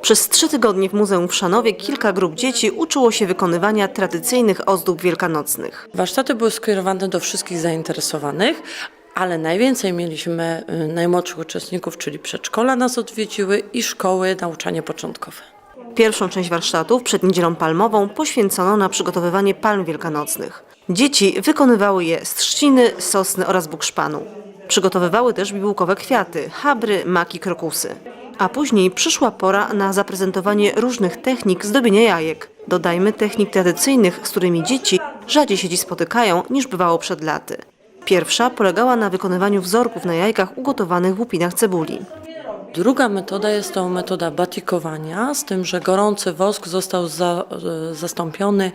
Przez trzy tygodnie w Muzeum w Szanowie kilka grup dzieci uczyło się wykonywania tradycyjnych ozdób wielkanocnych. Warsztaty były skierowane do wszystkich zainteresowanych, ale najwięcej mieliśmy y, najmłodszych uczestników, czyli przedszkola nas odwiedziły i szkoły nauczanie początkowe. Pierwszą część warsztatów przed Niedzielą Palmową poświęcono na przygotowywanie palm wielkanocnych. Dzieci wykonywały je z trzciny, sosny oraz bukszpanu. Przygotowywały też bibułkowe kwiaty, habry, maki, krokusy. A później przyszła pora na zaprezentowanie różnych technik zdobienia jajek. Dodajmy technik tradycyjnych, z którymi dzieci rzadziej się dziś spotykają niż bywało przed laty. Pierwsza polegała na wykonywaniu wzorków na jajkach ugotowanych w łupinach cebuli. Druga metoda jest to metoda batikowania, z tym, że gorący wosk został za, e, zastąpiony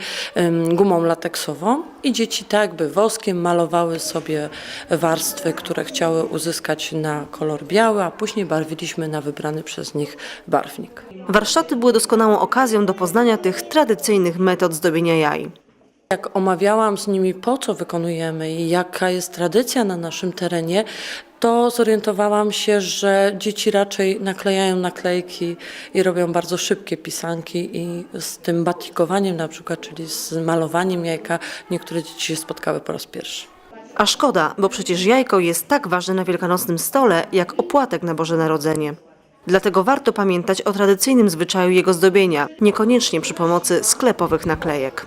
gumą lateksową i dzieci tak jakby woskiem malowały sobie warstwy, które chciały uzyskać na kolor biały, a później barwiliśmy na wybrany przez nich barwnik. Warsztaty były doskonałą okazją do poznania tych tradycyjnych metod zdobienia jaj. Jak omawiałam z nimi, po co wykonujemy i jaka jest tradycja na naszym terenie, to zorientowałam się, że dzieci raczej naklejają naklejki i robią bardzo szybkie pisanki i z tym batikowaniem na przykład, czyli z malowaniem jajka, niektóre dzieci się spotkały po raz pierwszy. A szkoda, bo przecież jajko jest tak ważne na wielkanocnym stole, jak opłatek na Boże Narodzenie. Dlatego warto pamiętać o tradycyjnym zwyczaju jego zdobienia, niekoniecznie przy pomocy sklepowych naklejek.